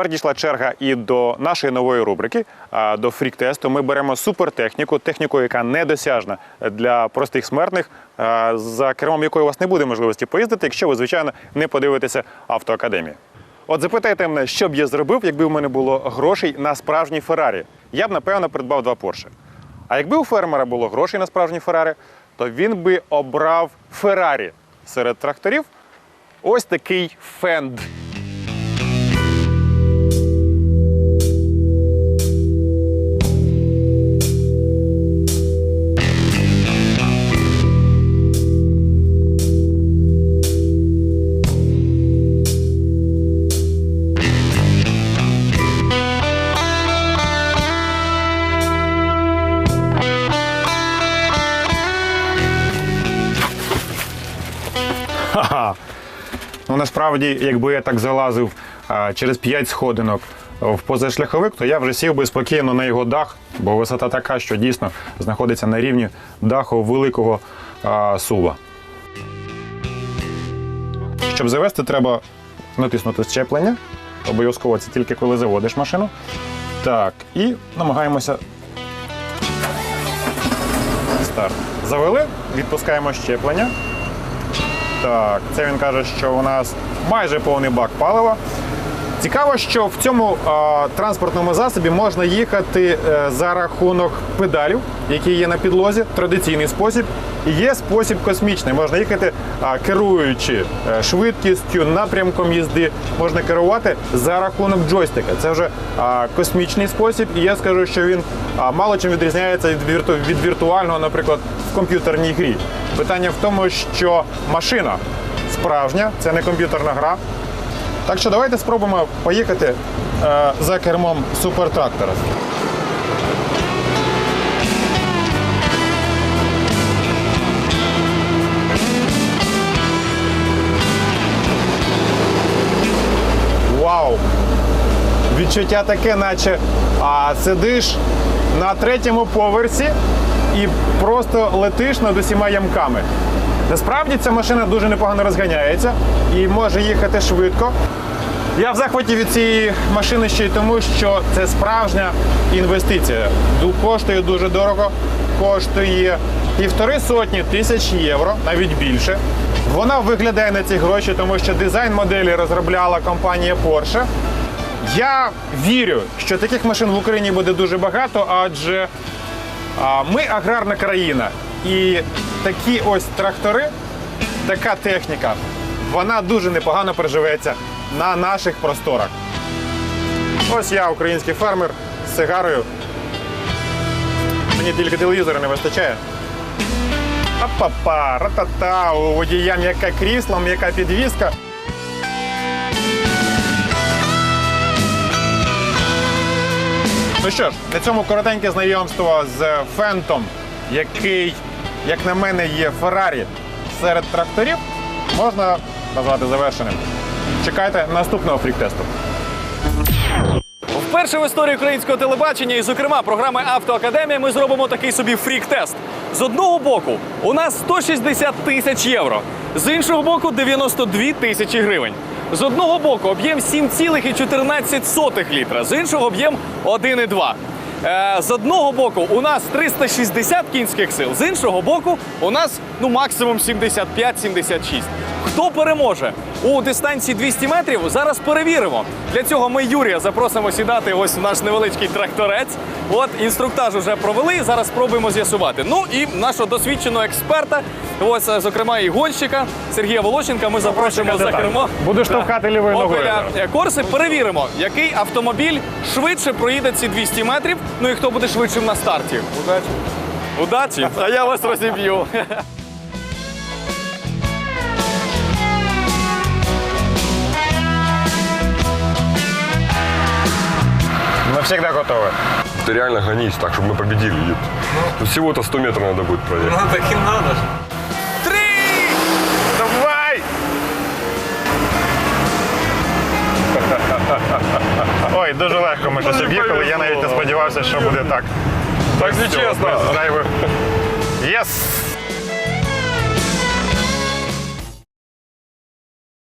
тепер дійшла черга і до нашої нової рубрики, до фрік-тесту. Ми беремо супертехніку, техніку, яка недосяжна для простих смертних, за кермом якої у вас не буде можливості поїздити, якщо ви, звичайно, не подивитеся автоакадемію. От запитайте мене, що б я зробив, якби у мене було грошей на справжній Феррарі. Я б, напевно, придбав два Порше. А якби у фермера було грошей на справжній Феррарі, то він би обрав Феррарі серед тракторів. Ось такий фенд. Ну насправді, якби я так залазив а, через 5 сходинок в позашляховик, то я вже сів би спокійно на його дах, бо висота така, що дійсно знаходиться на рівні даху великого а, сува. Щоб завести, треба натиснути щеплення. Обов'язково це тільки коли заводиш машину. Так, і намагаємося. Старт. Завели, відпускаємо щеплення. Так, це він каже, що у нас майже повний бак палива. Цікаво, що в цьому а, транспортному засобі можна їхати е, за рахунок педалів, які є на підлозі, традиційний спосіб. І є спосіб космічний. Можна їхати а, керуючи е, швидкістю, напрямком їзди, можна керувати за рахунок джойстика. Це вже а, космічний спосіб, і я скажу, що він а, мало чим відрізняється від, вірту, від віртуального, наприклад, в комп'ютерній грі. Питання в тому, що машина справжня, це не комп'ютерна гра. Так що давайте спробуємо поїхати е, за кермом супертрактора. Вау! Відчуття таке, наче а, сидиш на третьому поверсі і просто летиш над усіма ямками. Насправді ця машина дуже непогано розганяється і може їхати швидко. Я в захваті від цієї машини ще й тому, що це справжня інвестиція. Коштує дуже дорого, коштує півтори сотні тисяч євро, навіть більше. Вона виглядає на ці гроші, тому що дизайн моделі розробляла компанія Porsche. Я вірю, що таких машин в Україні буде дуже багато, адже ми аграрна країна. І такі ось трактори, така техніка, вона дуже непогано переживеться на наших просторах. Ось я, український фермер з сигарою. Мені тільки телевізора не вистачає. Апапа, ратата, у водія м'яке крісло, м'яка підвіска. Ну що ж, на цьому коротеньке знайомство з Фентом, який, як на мене, є Феррарі серед тракторів, можна назвати завершеним. Чекайте наступного фрік-тесту. Вперше в історії українського телебачення, і, зокрема, програми Автоакадемія, ми зробимо такий собі фрік-тест. З одного боку, у нас 160 тисяч євро, з іншого боку, 92 тисячі гривень. З одного боку об'єм 7,14 літра, з іншого об'єм 1,2. Е, з одного боку у нас 360 кінських сил, з іншого боку у нас ну максимум 75-76. Хто переможе у дистанції 200 метрів? Зараз перевіримо. Для цього ми Юрія запросимо сідати ось в наш невеличкий тракторець. От інструктаж вже провели. Зараз спробуємо з'ясувати. Ну і нашого досвідченого експерта, ось е, зокрема і гонщика Сергія Волощенка. Ми запрошуємо за кермо. Буду штовхати лівою ногою. Опеля е, Корси. Перевіримо, який автомобіль швидше проїде ці 200 метрів. Ну і хто буде швидшим на старті. Удачі! Удачі! А я вас розіб'ю. Навсегда готовы. Ты реально гонись так, чтобы мы победили. Ед. Тут всего-то 100 метров надо будет проехать. Ну так и надо Дуже легко ми щось об'їхали. Я навіть не сподівався, що буде так. Так нечестно. Без зайвих. Єс!